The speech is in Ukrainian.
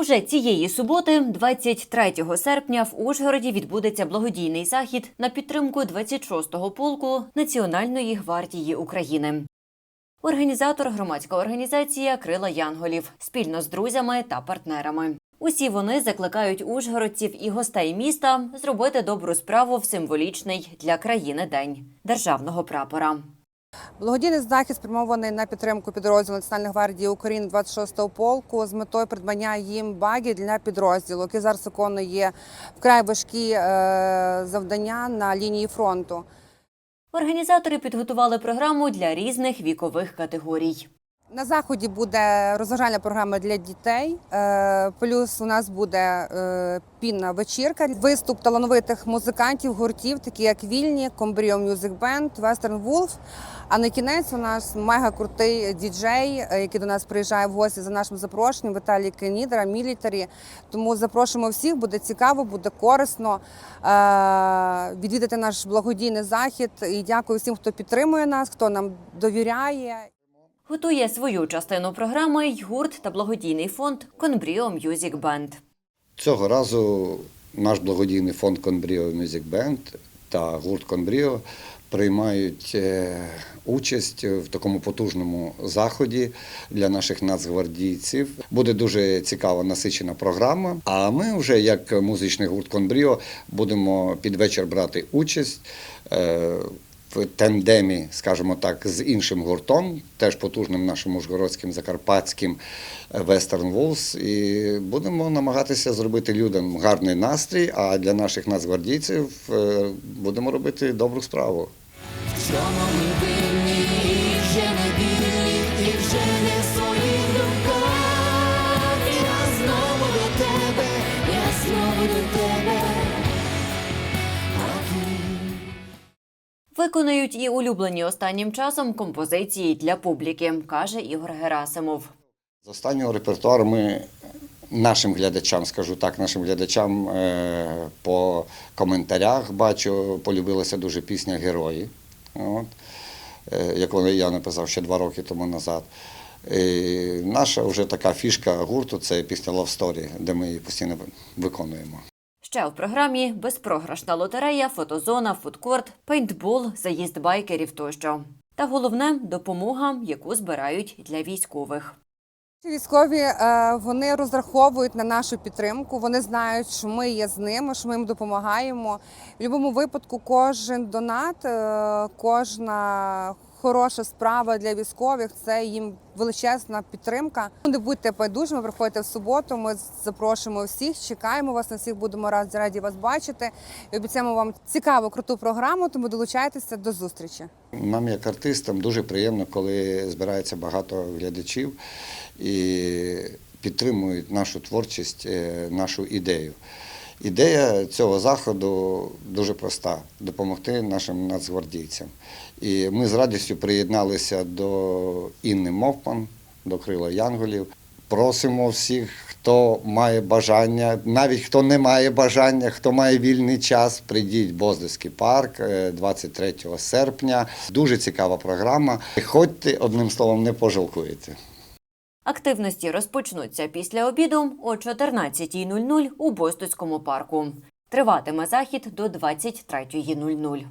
Уже цієї суботи, 23 серпня, в Ужгороді відбудеться благодійний захід на підтримку 26-го полку Національної гвардії України. Організатор громадська організація Крила Янголів спільно з друзями та партнерами. Усі вони закликають ужгородців і гостей міста зробити добру справу в символічний для країни день державного прапора. Благодійний захід спрямований на підтримку підрозділу Національної гвардії України 26-го полку з метою придбання їм багів для підрозділу, який зараз виконує вкрай важкі е, завдання на лінії фронту. Організатори підготували програму для різних вікових категорій. На заході буде розважальна програма для дітей. е, Плюс у нас буде е, пінна вечірка, виступ талановитих музикантів, гуртів, такі як Вільні, Комбріо Music Band, Western Wolf. А на кінець у нас мега крутий діджей, е, який до нас приїжджає в гості за нашим запрошенням. Віталій Кенідра, Мілітарі. Тому запрошуємо всіх, буде цікаво, буде корисно відвідати наш благодійний захід. І дякую всім, хто підтримує нас, хто нам довіряє. Готує свою частину програми й гурт та благодійний фонд Conbrio Music Band. Цього разу наш благодійний фонд Конбріо Music Band та гурт Конбріо приймають е, участь в такому потужному заході для наших нацгвардійців. Буде дуже цікава насичена програма. А ми вже, як музичний гурт Конбріо, будемо під вечір брати участь. Е, в тандемі, скажімо так, з іншим гуртом, теж потужним нашим ужгородським закарпатським Western Wolves. І будемо намагатися зробити людям гарний настрій. А для наших нацгвардійців е, будемо робити добру справу. Чому ми винні вже не вільні, і вже не в Виконають і улюблені останнім часом композиції для публіки, каже Ігор Герасимов. З останнього репертуару ми нашим глядачам, скажу так, нашим глядачам е, по коментарях бачу, полюбилася дуже пісня Герої, от, е, яку я написав ще два роки тому назад. І наша вже така фішка гурту це пісня Love Story, де ми її постійно виконуємо. Ще в програмі безпрограшна лотерея, фотозона, фудкорт, пейнтбол, заїзд байкерів тощо. Та головне допомога, яку збирають для військових. Військові е, вони розраховують на нашу підтримку. Вони знають, що ми є з ними, що ми їм допомагаємо. В будь-якому випадку кожен донат, е, кожна хороша справа для військових це їм величезна підтримка. Не будьте байдужими, приходьте в суботу. Ми запрошуємо всіх, чекаємо вас на всіх. Будемо раді вас бачити. І обіцяємо вам цікаву круту програму. Тому долучайтеся до зустрічі. Нам, як артистам, дуже приємно, коли збирається багато глядачів і підтримують нашу творчість, е, нашу ідею. Ідея цього заходу дуже проста допомогти нашим нацгвардійцям. І ми з радістю приєдналися до Інни Мовпан, до Крила Янголів. Просимо всіх, хто має бажання, навіть хто не має бажання, хто має вільний час, прийдіть в Боздівський парк е, 23 серпня. Дуже цікава програма. Ходьте, одним словом, не пожалкуєте. Активності розпочнуться після обіду о 14.00 у Бостоцькому парку. Триватиме захід до 23.00.